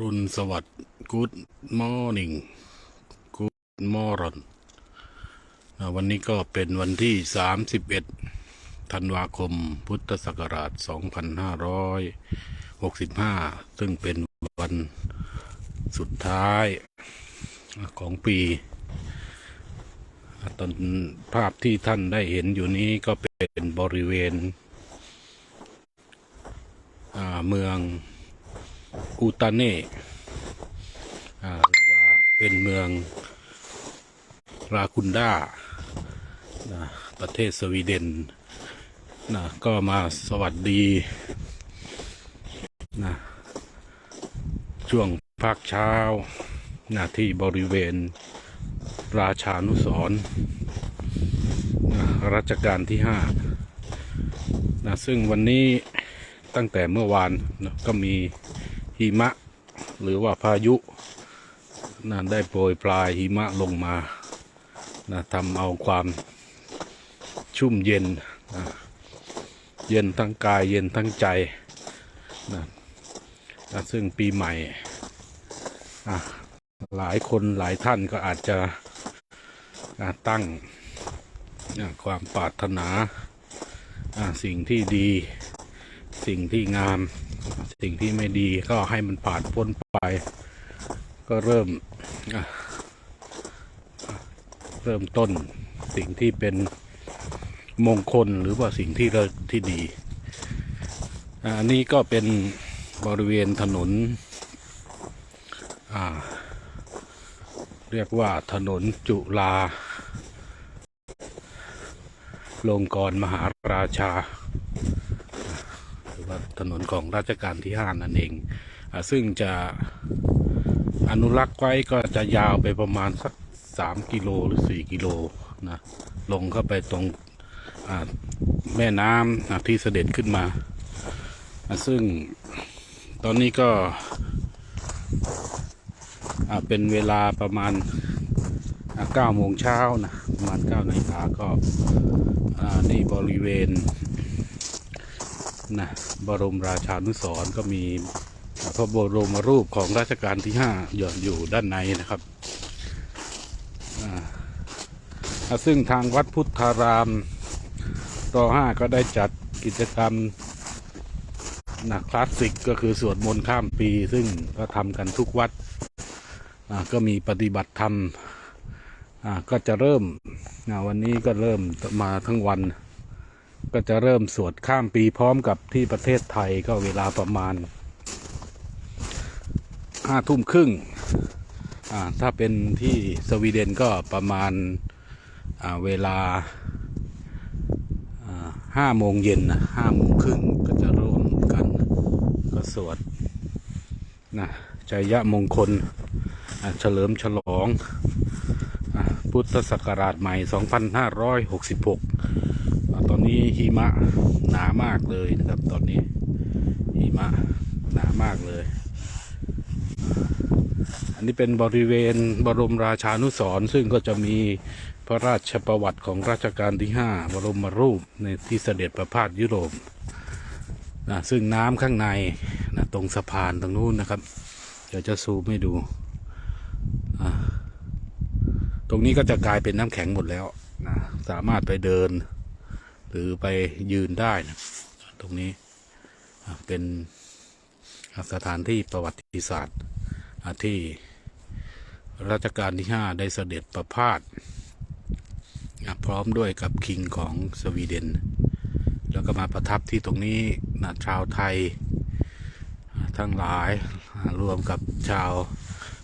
รุณสวัสดิ์ Good Morning Good Morning อ่าวันนี้ก็เป็นวันที่ 31 ธันวาคมพุทธศักราช 2565 ซึ่งเป็นวันสุดท้ายของปี ตอนภาพที่ท่านได้เห็นอยู่นี้ก็เป็นบริเวณเมือง อูตาเน่หรือว่าเป็นเมืองราคุนดานะประเทศสวีเดนนะก็มาสวัสดีนะช่วงภาคเช้านะที่บริเวณราชานุสรณ์นะรัชกาลที่ห้านะซึ่งวันนี้ตั้งแต่เมื่อวานนะก็มี หิมะ หรือว่าพายุนะได้โปรยปลายหิมะลงมานะทำเอาความชุ่มเย็นนะเย็นทั้งกายเย็นทั้งใจนะนะซึ่งปีใหม่ หลายคนหลายท่านก็อาจจะตั้งอะความปรารถนาอะสิ่งที่ดี สิ่งที่งาม สิ่งที่ไม่ดีก็ให้มันผ่านพ้นไป ก็เริ่มเริ่มต้นสิ่งที่เป็นมงคลหรือว่าสิ่งที่เราที่ดี อันนี้ก็เป็นบริเวณถนน เรียกว่าถนนจุฬาลงกรมหาราชา ถนนของราชการที่ห้านั่นเองอซึ่งจะอนุรักษ์ไว้ก็จะยาวไปประมาณสักสามกิโลหรือสี่กิโลนะลงเข้าไปตรงแม่น้ำอะที่เสด็จขึ้นมา ซึ่งตอนนี้ก็เป็นเวลาประมาณเก้าโมงเช้านะประมาณเก้านาฬิกาก็อ่านี่บริเวณ นะบรมราชานุสรก็มีพระบรมรูปของรัชกาลที่ห้าหย่อนอยู่ด้านในนะครับซึ่งทางวัดพุทธารามรห้าก็ได้จัดกิจกรรมนะคลาสสิกก็คือสวดมนต์ข้ามปี ซึ่งก็ทำกันทุกวัดก็มีปฏิบัติธรรมก็จะเริ่มวันนี้ก็เริ่มมาทั้งวัน ก็จะเริ่มสวดข้ามปีพร้อมกับที่ประเทศไทยก็เวลาประมาณห้าทุ่มครึ่งถ้าเป็นที่สวีเดนก็ประมาณาเวลาห้าโมงเย็นนะห้าโมงครึ่งก็จะร่วมกันก็สวดนะชัยยะมงคลเฉลิมฉลองอพุทธศักราชใหม่ 2566 อ่าตอนนี้หิมะหนามากเลยนะครับ ตอนนี้หิมะหนามากเลย อันนี้เป็นบริเวณบรมราชานุสรซึ่งก็จะมีพระราชประวัติของรัชกาลที่ห้าบรมรูปในที่เสด็จประพาสยุโรปนะซึ่งน้ำข้างในนะตรงสะพานตรงนู้นนะครับ เดี๋ยวจะซูมให้ดู ตรงนี้ก็จะกลายเป็นน้ำแข็งหมดแล้วนะสามารถไปเดิน หรือไปยืนได้นะตรงนี้เป็นสถานที่ประวัติศาสตร์ที่รัชกาลที่ห้าได้เสด็จประพาสพร้อมด้วยกับคิงของสวีเดน แล้วก็มาประทับที่ตรงนี้นะชาวไทย ทั้งหลายรวมกับชาว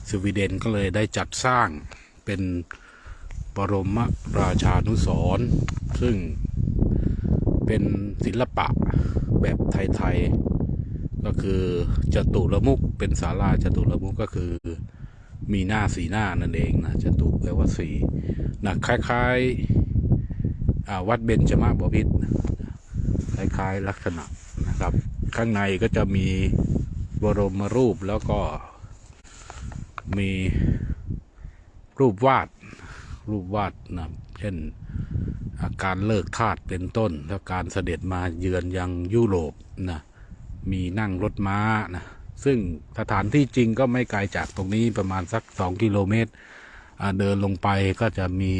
สวีเดนก็เลยได้จัดสร้างเป็นบรมราชานุสร์ซึ่ง เป็นศิลปะแบบไทยๆก็คือจตุรมุกเป็นศาลาจตุรมุกก็คือมีหน้าสีหน้านั่นเองนะจตุแปลว่าสีนะคล้ายๆวัดเบญจมาบพิตรคล้ายๆลักษณะนะครับ ข้างในก็จะมีบรมรูปแล้วก็มีรูปวาดรูปวาดนะเช่น อาการเลิกทาสเป็นต้น แล้วการเสด็จมาเยือนยังยุโรปนะมีนั่งรถม้านะซึ่งสถานที่จริงก็ไม่ไกลจากตรงนี้ประมาณสักสองกิโลเมตร เดินลงไปก็จะมี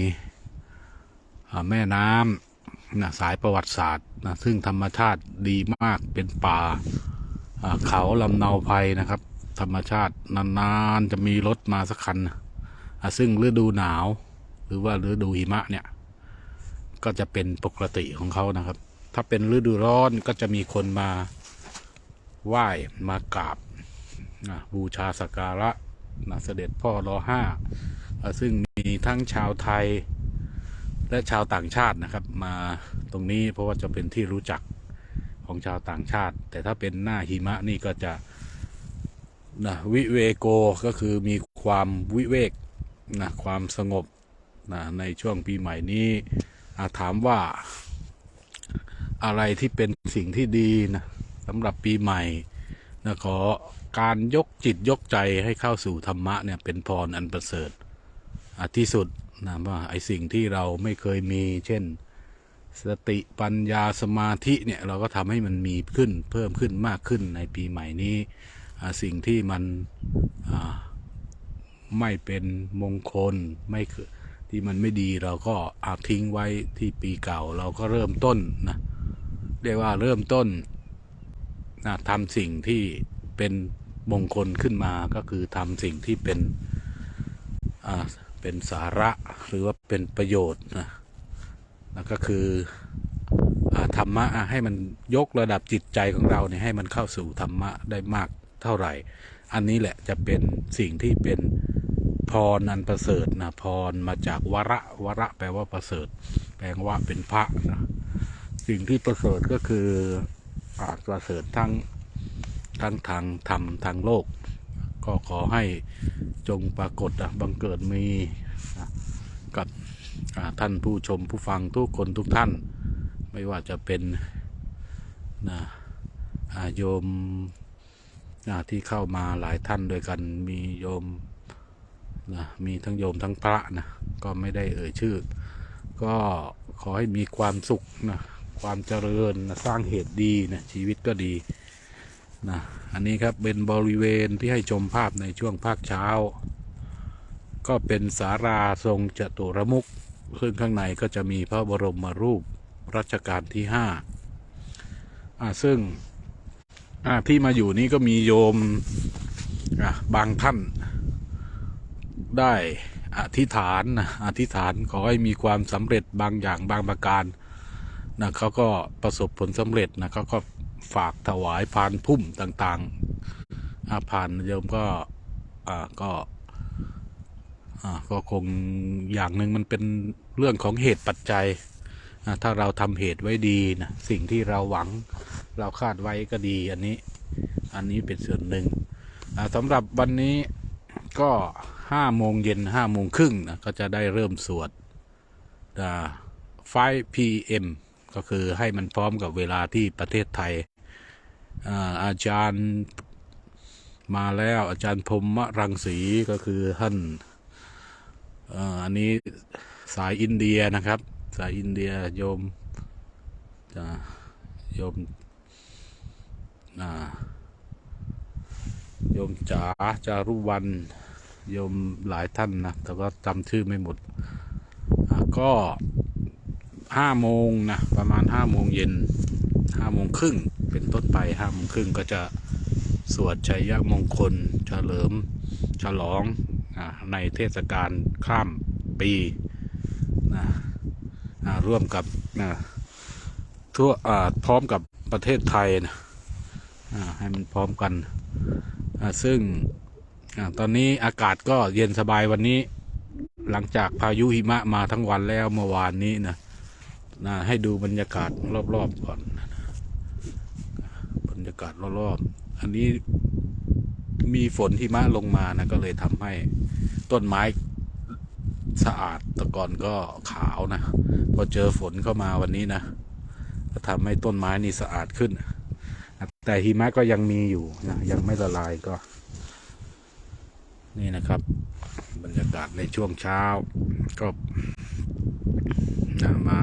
แม่น้ำนะสายประวัติศาสตร์นะซึ่งธรรมชาติดีมากเป็นป่าเขาลำเนาภัยนะครับ ธรรมชาตินานๆจะมีรถมาสักคันซึ่งฤดูหนาว หรือว่าฤดูหิมะเนี่ย ก็จะเป็นปกติของเขานะครับ ถ้าเป็นฤดูร้อนก็จะมีคนมาไหว้มากราบบูชาสักการะนะเสด็จพ่อรอห้าซึ่งมีทั้งชาวไทยและชาวต่างชาตินะครับ มาตรงนี้เพราะว่าจะเป็นที่รู้จักของชาวต่างชาติ แต่ถ้าเป็นหน้าหิมะนี่ก็จะนะวิเวโกก็คือมีความวิเวกนะความสงบนะในช่วงปีใหม่นี้ ถามว่าอะไรที่เป็นสิ่งที่ดีนะสำหรับปีใหม่นะขอการยกจิตยกใจให้เข้าสู่ธรรมะเนี่ยเป็นพรอันประเสริฐอะที่สุดนะว่าไอสิ่งที่เราไม่เคยมี เช่น สติปัญญาสมาธิเนี่ยเราก็ทำให้มันมีขึ้นเพิ่มขึ้นมากขึ้นในปีใหม่นี้ สิ่งที่มันไม่เป็นมงคลไม่คือ ที่มันไม่ดีเราก็อาทิ้งไว้ที่ปีเก่าเราก็เริ่มต้นนะเรียกว่าเริ่มต้นนะทำสิ่งที่เป็นมงคลขึ้นมาก็คือทำสิ่งที่เป็นอ่าเป็นสาระหรือว่าเป็นประโยชน์นะแล้วก็คืออธรรมะอะให้มันยกระดับจิตใจของเราเนี่ยให้มันเข้าสู่ธรรมะได้มากเท่าไหร่ อันนี้แหละจะเป็นสิ่งที่เป็น พรอันประเสริฐนะพรมาจากวระวระแปลว่าประเสริฐ แปลว่าเป็นพระนะสิ่งที่ประเสริฐก็คืออาจประเสริฐทั้งทั้งทางธรรมทางโลก ก็ขอให้จงปรากฏอะบังเกิดมีนะกับท่านผู้ชมผู้ฟังทุกคนทุกท่าน ไม่ว่าจะเป็นนะโยมที่เข้ามาหลายท่านด้วยกันมีโยม นะมีทั้งโยมทั้งพระนะก็ไม่ได้เอ่ยชื่อ ก็ขอให้มีความสุขนะความเจริญนะสร้างเหตุดีนะชีวิตก็ดีนะอันนี้ครับเป็นบริเวณที่ให้ชมภาพในช่วงภาคเช้า ก็เป็นสาราทรงจตุรมุขซึ่งข้างในก็จะมีพระบรมรูปรัชกาลที่ห้าอ่าซึ่งอ่าที่มาอยู่นี้ก็มีโยมอะบางท่าน ได้อธิษฐานนะอธิษฐานขอให้มีความสำเร็จบางอย่างบางประการนะเขาก็ประสบผลสำเร็จนะเขาก็ฝากถวายพานพุ่มต่างๆอ่าผ่านโยมก็อ่าก็อ่าก็คงอย่างหนึ่งมันเป็นเรื่องของเหตุปัจจัยอ่าถ้าเราทำเหตุไว้ดีนะสิ่งที่เราหวังเราคาดไว้ก็ดีอันนี้อันนี้เป็นส่วนหนึ่งอ่าสำหรับวันนี้ก็ ห้าโมงเย็นห้าโมงครึ่งนะก็จะได้เริ่มสวดอ่า5 p.m. ก็คือให้มันพร้อมกับเวลาที่ประเทศไทย อาจารย์มาแล้วอาจารย์พรหมรังสีก็คือท่านอันนี้สายอินเดียนะครับ สายอินเดียโยมจะโยมโยมจ๋าจารุวัน โยมหลายท่านนะ แต่ก็จำชื่อไม่หมด ก็ห้าโมงนะ ประมาณห้าโมงเย็นห้าโมงครึ่งเป็นต้นไปห้าโมงครึ่งก็จะสวดชัยยมงคลเฉลิม ฉลองอในเทศกาลข้ามปีนะร่วมกับนะทั่วอ่าพร้อมกับประเทศไทยนะให้มันพร้อมกัน ซึ่ง อ่าตอนนี้อากาศก็เย็นสบายวันนี้ หลังจากพายุหิมะมาทั้งวันแล้วเมื่อวานนี้นะนะให้ดูบรรยากาศรอบๆก่อน บรรยากาศรอบๆอันนี้มีฝนหิมะลงมานะก็เลยทำให้ต้นไม้สะอาดแต่ก่อนก็ขาวนะ พอเจอฝนเข้ามาวันนี้นะก็ทำให้ต้นไม้นี่สะอาดขึ้น แต่หิมะก็ยังมีอยู่นะยังไม่ละลายก็ นี่นะครับ บรรยากาศในช่วงเช้าก็นมา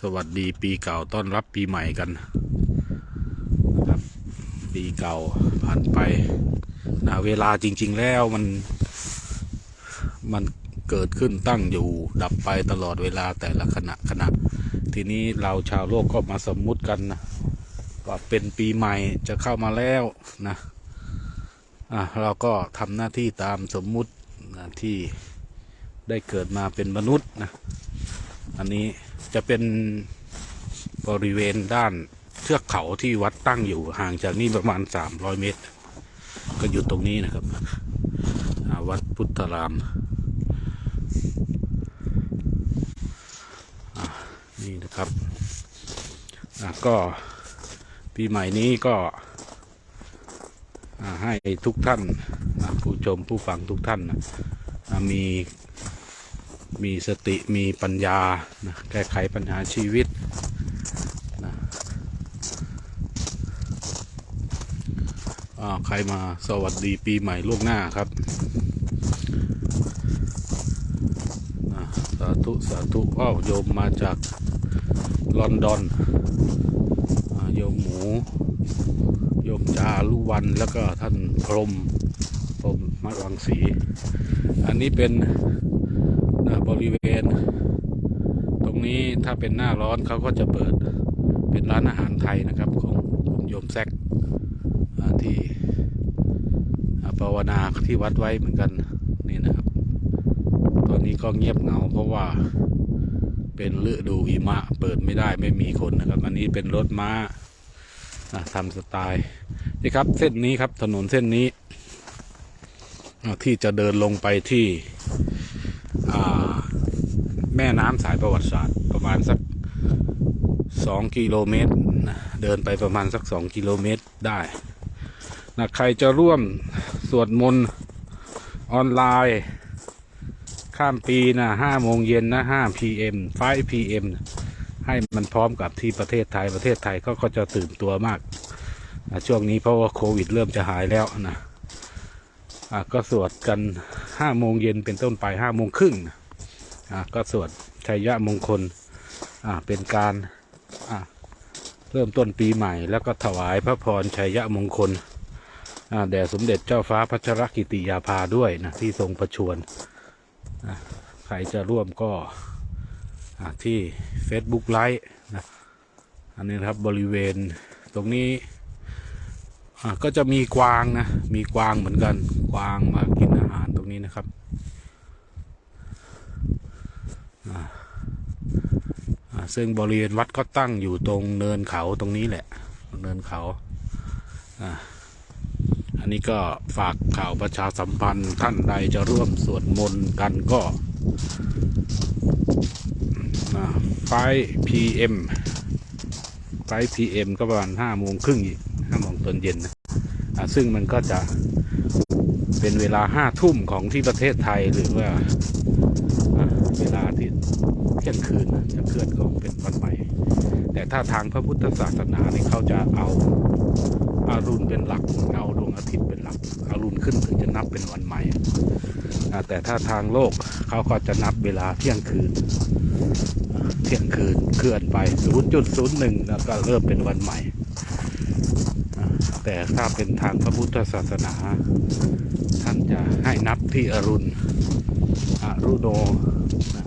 สวัสดีปีเก่าต้อนรับปีใหม่กันนะครับปีปีเก่าผ่านไปนะเวลาจริง ๆ แล้วมันมันเกิดขึ้นตั้งอยู่ดับไปตลอดเวลาแต่ละขณะขณะ ทีนี้เราชาวโลกก็มาสมมุติกันนะว่าเป็นปีใหม่จะเข้ามาแล้วนะ อะเราก็ทำหน้าที่ตามสมมุตินะที่ได้เกิดมาเป็นมนุษย์นะ อันนี้จะเป็นบริเวณด้านเทือกเขาที่วัดตั้งอยู่ห่างจากนี่ประมาณ 300 เมตร ก็อยู่ตรงนี้นะครับ วัดพุทธราม นี่นะครับ ก็ปีใหม่นี้ก็ ให้ทุกท่านผู้ชมผู้ฟังทุกท่านนะมีมีสติมีปัญญานะแก้ไขปัญหาชีวิตนะใครมาสวัสดีปีใหม่ล่วงหน้าครับสาธุสาธุอ้าวโยมมาจากลอนดอนอโยมหมู โยมจารุวันแล้วก็ท่านพรหมพรหมมัดวังสี อันนี้เป็นนะบริเวณ ตรงนี้ถ้าเป็นหน้าร้อนเขาก็จะเปิดเป็นร้านอาหารไทยนะครับของโยมแซกที่อภาวนาที่วัดไว้เหมือนกันนี่นะครับ ตอนนี้ก็เงียบเหงาเพราะว่าเป็นฤดูหิมะเปิดไม่ได้ไม่มีคนนะครับ อันนี้เป็นรถม้า ทำสไตล์นี่ครับเส้นนี้ครับถนนเส้นนี้ ที่จะเดินลงไปที่แม่น้ำสายประวัติศาสตร์ประมาณสักสองกิโลเมตรเดินไปประมาณสักสองกิโลเมตรได้นะใครจะร่วมสวดมนต์ออนไลน์ ข้ามปีนะห้าโมงเย็นนะห้า pm 5 pm ให้มันพร้อมกับที่ประเทศไทยประเทศไทยก็ก็จะตื่นตัวมากนะช่วงนี้เพราะว่าโควิดเริ่มจะหายแล้วนะก็สวดกันห้าโมงเย็นเป็นต้นไปห้าโมงครึ่งก็สวดชัยยะมงคลเป็นการเริ่มต้นปีใหม่ แล้วก็ถวายพระพรชัยยะมงคลแด่สมเด็จเจ้าฟ้าพัชรกิติยาภาด้วยนะที่ทรงประชวรใครจะร่วมก็ ที่ Facebook ไลฟ์นะอันนี้ครับบริเวณตรงนี้ก็จะมีกวางนะ มีกวางเหมือนกัน กวางมากินอาหารตรงนี้นะครับซึ่งบริเวณวัดก็ตั้งอยู่ตรงเนินเขาตรงนี้แหละ เนินเขา อันนี้ก็ฝากข่าวประชาสัมพันธ์ท่านใดจะร่วมสวดมนต์กันก็ ไฟพีเอ็มไฟพีเอ็มก็ประมาณห้าโมงครึ่งอีกห้าโมงตอนเย็นนะซึ่งมันก็จะเป็นเวลาห้าทุ่มของที่ประเทศไทยหรือว่าเวลาที่เที่ยงคืนจะเคลื่อนก็เป็นวันใหม่ แต่ถ้าทางพระพุทธศาสนาเนี่ยเขาจะเอาอารุณเป็นหลักเอาดวงอาทิตย์เป็น หลักอารุณขึ้นถึงจะนับเป็นวันใหม่แต่ถ้าทางโลกเขาก็จะนับเวลาเที่ยงคืน เที่ยงคืนเคลื่อนไป 0.01 แล้วก็เริ่มเป็นวันใหม่ แต่ถ้าเป็นทางพระพุทธศาสนา ท่านจะให้นับที่อรุณอารุโน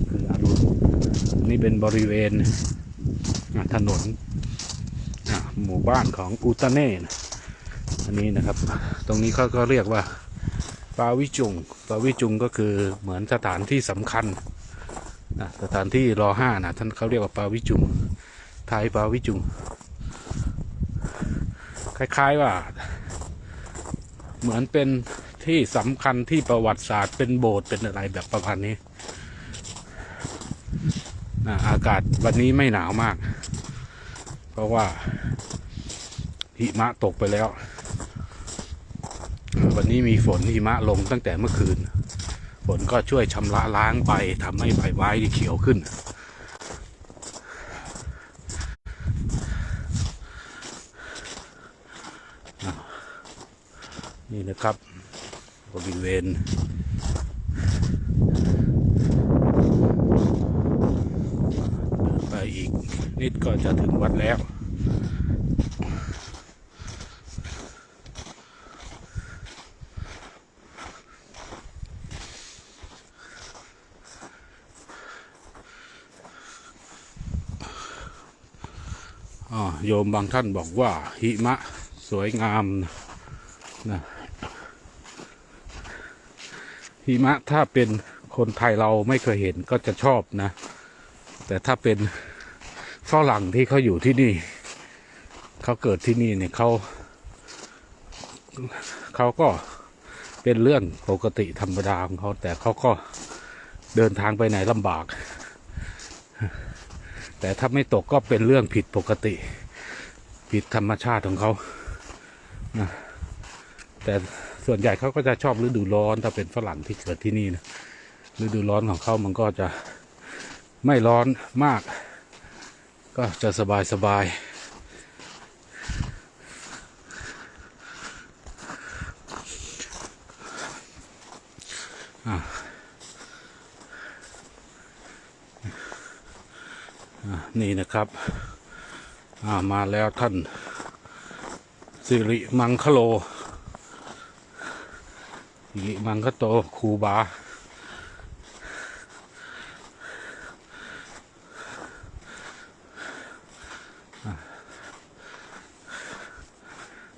คืออรุณนี่เป็นบริเวณถนนหมู่บ้านของอูตเน่นะ อันนี้นะครับ ตรงนี้เขาก็เรียกว่าปาวิจุงปาวิจุงก็คือเหมือนสถานที่สำคัญนะสถานที่รอห้านะท่านเขาเรียกว่าปาวิจุงไทยปาวิจุง คล้ายๆว่า เหมือนเป็นที่สำคัญที่ประวัติศาสตร์เป็นโบสถ์เป็นอะไรแบบประมาณนี้นะอากาศวันนี้ไม่หนาวมาก เพราะว่าหิมะตกไปแล้ว วันนี้มีฝนหิมะลงตั้งแต่เมื่อคืน ฝนก็ช่วยชำระล้างไปทำให้ใบไม้ที่เขียวขึ้น นี่นะครับบริเวณไปอีกนิดก็จะถึงวัดแล้ว โยมบางท่านบอกว่าหิมะสวยงามนะหิมะถ้าเป็นคนไทยเราไม่เคยเห็นก็จะชอบนะ แต่ถ้าเป็นฝรั่งที่เขาอยู่ที่นี่ เขาเกิดที่นี่เนี่ยเขาเขาก็เป็นเรื่องปกติธรรมดาของเขา แต่เขาก็เดินทางไปไหนลำบาก แต่ถ้าไม่ตกก็เป็นเรื่องผิดปกติ ผิดธรรมชาติของเขานะแต่ส่วนใหญ่เขาก็จะชอบฤดูร้อนถ้าเป็นฝรั่งที่เกิดที่นี่นะฤดูร้อนของเขามันก็จะไม่ร้อนมาก ก็จะสบายสบายนี่นะครับามาแล้วท่านสิริมังคโลสิริมังคโตครูบา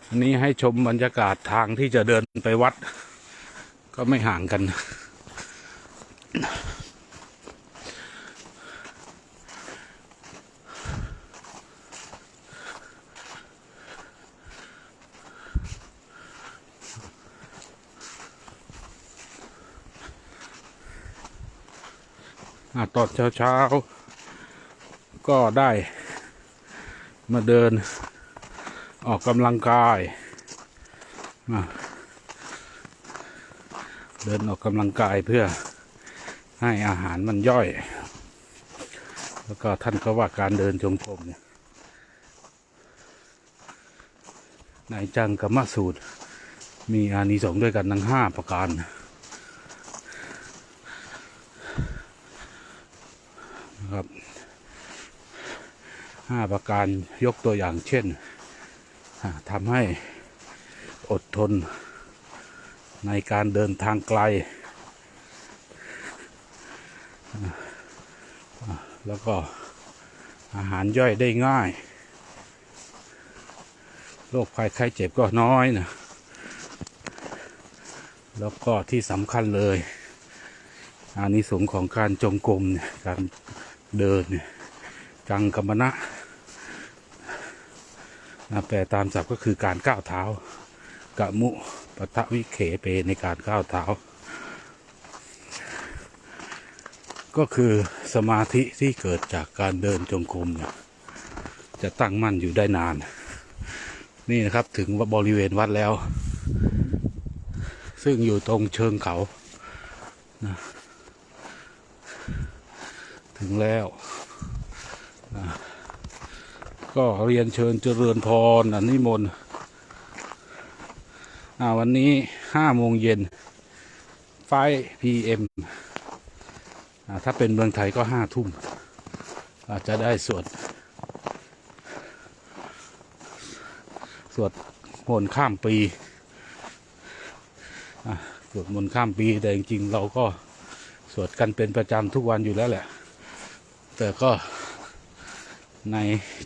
อันนี้ให้ชมบรรยากาศทางที่จะเดินไปวัด ก็ไม่ห่างกัน ตอนเช้าๆ ก็ได้มาเดินออกกำลังกาย เดินออกกำลังกายเพื่อให้อาหารมันย่อย แล้วก็ท่านก็ว่าการเดินจงกรมเนี่ยในจังกรรมสูตร มีอานิสงส์ด้วยกันทั้งห้าประการ 5 ประการยกตัวอย่างเช่นทำให้อดทนในการเดินทางไกล แล้วก็อาหารย่อยได้ง่ายโรคภัยไข้เจ็บก็น้อยนะแล้วก็ที่สำคัญเลยอานิสงส์ของการจงกรมเนี่ยการเดินเนี่ยจังกรรมนะ แปลตามศัพท์ก็คือการก้าวเท้ากะมุปะทะวิเขเปในการก้าวเท้า ก็คือสมาธิที่เกิดจากการเดินจงกรมเนี่ยจะตั้งมั่นอยู่ได้นาน นี่นะครับถึงบริเวณวัดแล้ว ซึ่งอยู่ตรงเชิงเขาถึงแล้ว ก็เรียนเชิญเจริญพรอนนิมนต์วันนี้ห้าโมงเย็นไฟพีเอ็มถ้าเป็นเมืองไทยก็ห้าทุ่ม อาจจะได้สวด สวดมนต์ข้ามปีสวดมนต์ข้ามปีแต่จริงๆเราก็สวดกันเป็นประจำทุกวันอยู่แล้วแหละ แต่ก็ ใน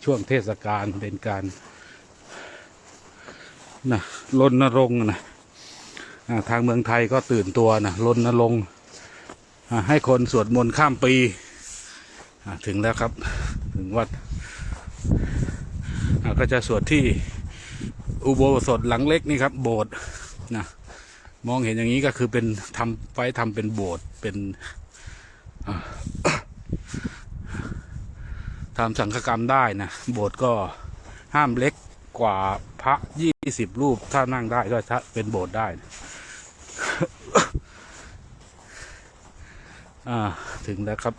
ช่วงเทศกาลเป็นการนะรณรงค์นะทางเมืองไทยก็ตื่นตัวนะรณรงค์ให้คนสวดมนต์ข้ามปีถึงแล้วครับถึงวัดก็จะสวดที่อุโบสถหลังเล็กนี่ครับ โบสถ์นะมองเห็นอย่างนี้ก็คือเป็นทำไว้ทำเป็นโบสถ์เป็น ทำสังฆกรรมได้นะโบสถ์ก็ห้ามเล็กกว่าพระยี่สิบรูปถ้านั่งได้ก็ถ้าเป็นโบสถ์ได้นะถึงแล้วครับ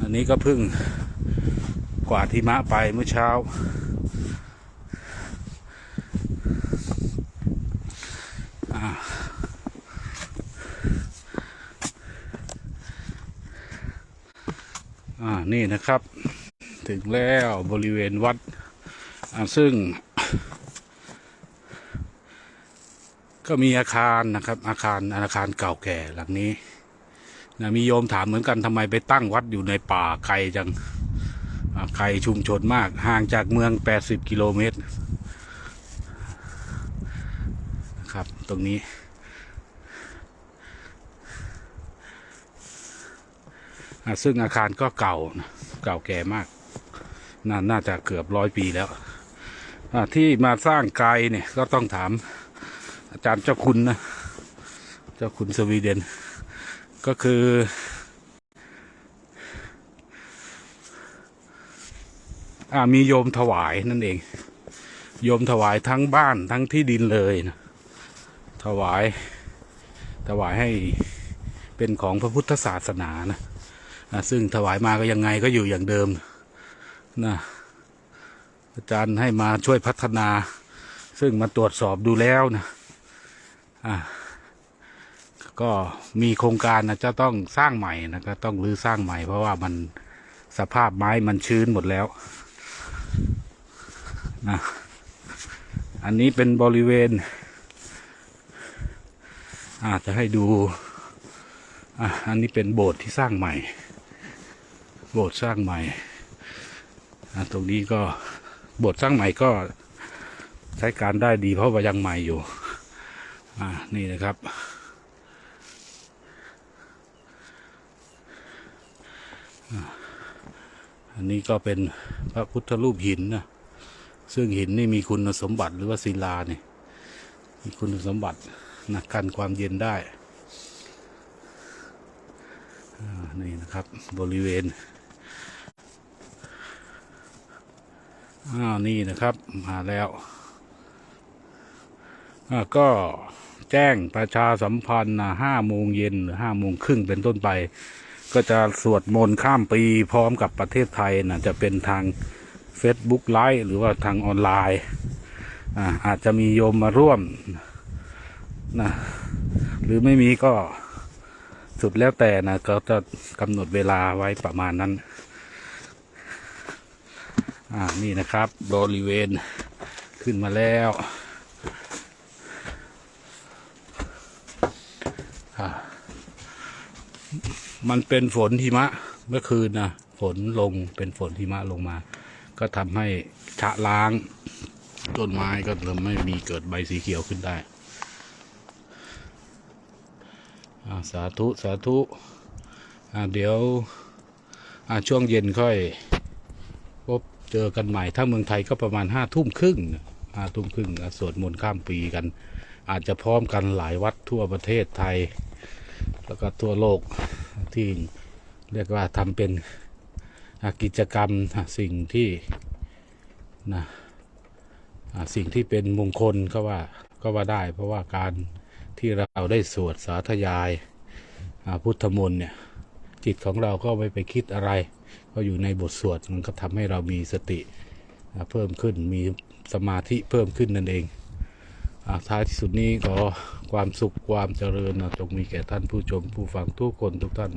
อันนี้ก็เพึ่งกวาดหิมะไปเมื่อเช้า อ่า นี่นะครับ ถึงแล้วบริเวณวัดซึ่ง ก็มีอาคารนะครับ อาคารอาคารเก่าแก่หลังนี้นะมีโยมถามเหมือนกันทำไมไปตั้งวัดอยู่ในป่าไกลจังไกลชุมชนมาก ห่างจากเมือง 80 กิโลเมตรนะครับตรงนี้ ซึ่งอาคารก็เก่าเก่าแก่มาก นน่าจะเกือบร้อยปีแล้วที่มาสร้างไกลเนี่ยก็ต้องถาม อาจารย์เจ้าคุณนะ เจ้าคุณสวีเดน ก็คือ อ่ามีโยมถวายนั่นเอง โยมถวายทั้งบ้านทั้งที่ดินเลยนะถวาย ถวายให้เป็นของพระพุทธศาสนานะนะซึ่งถวายมาก็ยังไงก็อยู่อย่างเดิมนะ อาจารย์ให้มาช่วยพัฒนา ซึ่งมาตรวจสอบดูแล้วนะอะก็มีโครงการนะจะต้องสร้างใหม่นะก็ต้องรื้อสร้างใหม่ เพราะว่ามันสภาพไม้มันชื้นหมดแล้วนะอันนี้เป็นบริเวณอาจจะให้ดูอะอันนี้เป็นโบสถ์ที่สร้างใหม่ โบสถ์สร้างใหม่ ตรงนี้ก็บสถ์สร้างใหม่ก็ใช้การได้ดีเพราะว่ายังใหม่อยู่ อ่า นี่นะครับ อันนี้ก็เป็นพระพุทธรูปหินนะ ซึ่งหินนี่มีคุณสมบัติหรือว่าศิลาเนี่ยมีคุณสมบัตินะกันความเย็นได้อ่านี่นะครับบริเวณ อ้าวนี่นะครับมาแล้วก็แจ้งประชาสัมพันธ์นะห้าโมงเย็นหรือห้าโมงครึ่งเป็นต้นไป ก็จะสวดมนต์ข้ามปีพร้อมกับประเทศไทยนะจะเป็นทาง Facebook ไลฟ์หรือว่าทางออนไลน์อาอาจจะมีโยมมาร่วมนะหรือไม่มีก็สุดแล้วแต่นะก็จะกำหนดเวลาไว้ประมาณนั้น อ่านี่นะครับบริเวณขึ้นมาแล้วมันเป็นฝนหิมะเมื่อคืนนะฝนลงเป็นฝนหิมะลงมา ก็ทำให้ชะล้างต้นไม้ก็เริ่มไม่มีเกิดใบสีเขียวขึ้นได้สาธุ สาธุาเดี๋ยวช่วงเย็นค่อยพบ เจอกันใหม่ถ้าเมืองไทยก็ประมาณห้าทุ่มครึ่งห้าทุ่มครึ่งสวดมนต์ข้ามปีกัน อาจจะพร้อมกันหลายวัดทั่วประเทศไทย แล้วก็ทั่วโลกที่เรียกว่าทำเป็นกิจกรรมสิ่งที่นะสิ่งที่เป็นมงคลก็ว่าก็ว่าได้ เพราะว่าการที่เราได้สวดสาธยายพุทธมนต์เนี่ยจิตของเราก็ไม่ไปคิดอะไร ก็อยู่ในบทสวดมันก็ทำให้เรามีสติเพิ่มขึ้นมีสมาธิเพิ่มขึ้นนั่นเองอท้ายที่สุดนี้ขอความสุขความเจริญจงมีแก่ท่านผู้ชมผู้ฟังทุกคนทุกท่าน